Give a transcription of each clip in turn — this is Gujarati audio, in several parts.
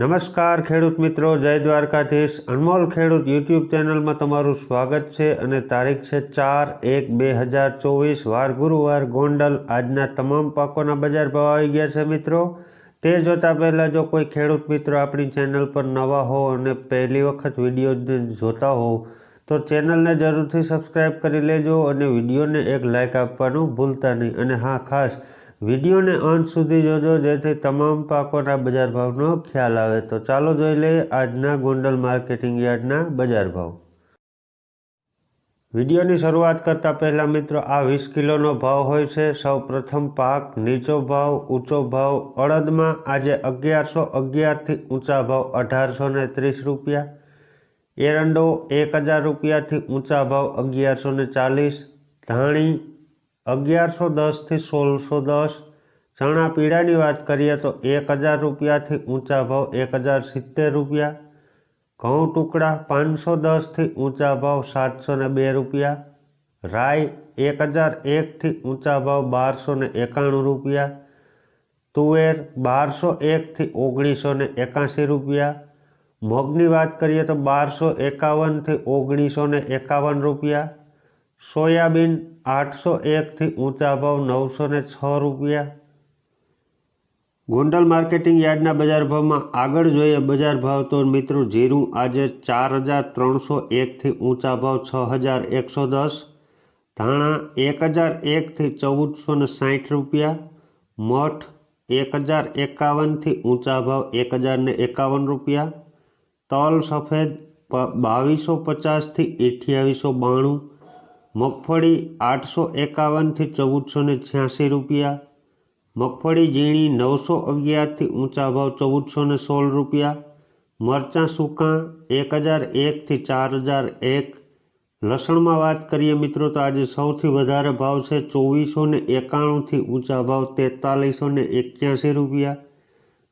નમસ્કાર ખેડૂત મિત્રો, જય દ્વારકાધીશ. અનમોલ ખેડૂત યુટ્યુબ ચેનલમાં તમારું સ્વાગત છે અને તારીખ છે ચાર એક બે હજાર ચોવીસ, વાર ગુરુવાર ગોંડલ. આજના તમામ પાકોના બજાર ભાવ આવી ગયા છે મિત્રો. તે જોતાં પહેલાં જો કોઈ ખેડૂત મિત્રો આપણી ચેનલ પર નવા હો અને પહેલી વખત વીડિયો જોતા હો, તો ચેનલને જરૂરથી સબસ્ક્રાઈબ કરી લેજો અને વિડીયોને એક લાઇક આપવાનું ભૂલતા નહીં. અને હા, ખાસ વિડીયોને અંત સુધી જોજો, જેથી તમામ પાકોના બજાર ભાવનો ખ્યાલ આવે. તો ચાલો જોઈ લઈએ આજના ગોંડલ માર્કેટિંગ યાર્ડના બજાર ભાવ. વિડીયોની શરૂઆત કરતાં પહેલાં મિત્રો, આ વીસ કિલોનો ભાવ હોય છે. સૌ પ્રથમ પાક નીચો ભાવ, ઊંચો ભાવ. અડદમાં આજે અગિયારસો અગિયારથી ઊંચા ભાવ અઢારસો ને ત્રીસ રૂપિયા. એરંડો એક હજાર રૂપિયાથી ઊંચા ભાવ અગિયારસો ને ચાલીસ. ધાણી અગિયારસો દસથી સોળસો દસ. ચણા પીળાની વાત કરીએ તો એક હજાર રૂપિયાથી ઊંચા ભાવ એક હજાર સિત્તેર રૂપિયા. ઘઉં ટુકડા પાંચસો દસથી ઊંચા ભાવ સાતસો ને બે રૂપિયા. રાઈ એક હજાર એકથી ઊંચા ભાવ બારસો ને એકાણું રૂપિયા. તુવેર બારસો એકથી ઓગણીસો ને એકાસી રૂપિયા. મગની વાત કરીએ તો બારસો એકાવનથી ઓગણીસો ને એકાવન રૂપિયા. સોયાબીન આઠસો એકથી ઊંચા ભાવ નવસો ને છ રૂપિયા. ગોંડલ માર્કેટિંગ યાર્ડના બજાર ભાવમાં આગળ જોઈએ બજાર ભાવ તો મિત્રો જીરું આજે ચાર હજાર ત્રણસો એકથી ઊંચા ભાવ છ હજાર એકસો દસ, ધાણા એક હજાર એકથી ચૌદસો ને સાઠ રૂપિયા, મઠ એક હજાર એકાવનથી ઊંચા ભાવ એક હજાર ને એકાવન રૂપિયા, તલ સફેદ બાવીસો પચાસથી અઠ્યાવીસો બાણું મગફળી આઠસો એકાવનથી ચૌદસો ને છ્યાસી રૂપિયા, મગફળી ઝીણી નવસો અગિયારથી ઊંચા ભાવ ચૌદસો ને સોળ રૂપિયા, મરચાં સૂકા એક હજાર એકથી ચાર હજાર એક. લસણમાં વાત કરીએ મિત્રો તો આજે સૌથી વધારે ભાવ છે ચોવીસો ને એકાણુંથી ઊંચા ભાવ તેતાલીસો ને એક્યાસી રૂપિયા.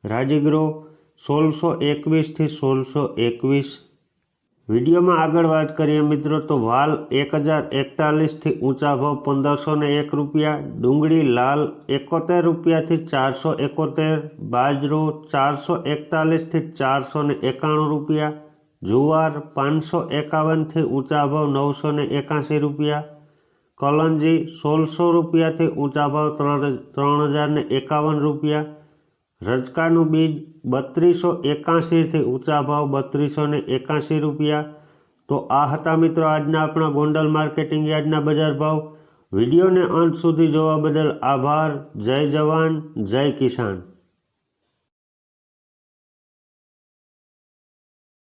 રાજગરો સોળસો એકવીસથી સોળસો એકવીસ. વિડીયોમાં આગળ વાત કરીએ મિત્રો તો વાલ એક હજાર એકતાલીસથી ઊંચા ભાવ પંદરસો ને એક રૂપિયા, ડુંગળી લાલ એકોતેર રૂપિયાથી ચારસો એકોતેર, બાજરો ચારસો એકતાલીસથી ચારસો ને એકાણું રૂપિયા, જુવાર પાંચસો એકાવનથી ઊંચા ભાવ નવસો ને એકાસી રૂપિયા, કલંજી સોળસો રૂપિયાથી ઊંચા ભાવ ત્રણ ત્રણ હજાર ને એકાવન રૂપિયા રજકાનું બીજ બત્રીસો એકાસીથી ઊંચા ભાવ બત્રીસો ને એકાસી રૂપિયા. તો આ હતા મિત્રો આજના આપણા ગોંડલ માર્કેટિંગ યાર્ડના બજાર ભાવ. વિડીયોને અંત સુધી જોવા બદલ આભાર. જય જવાન, જય કિસાન.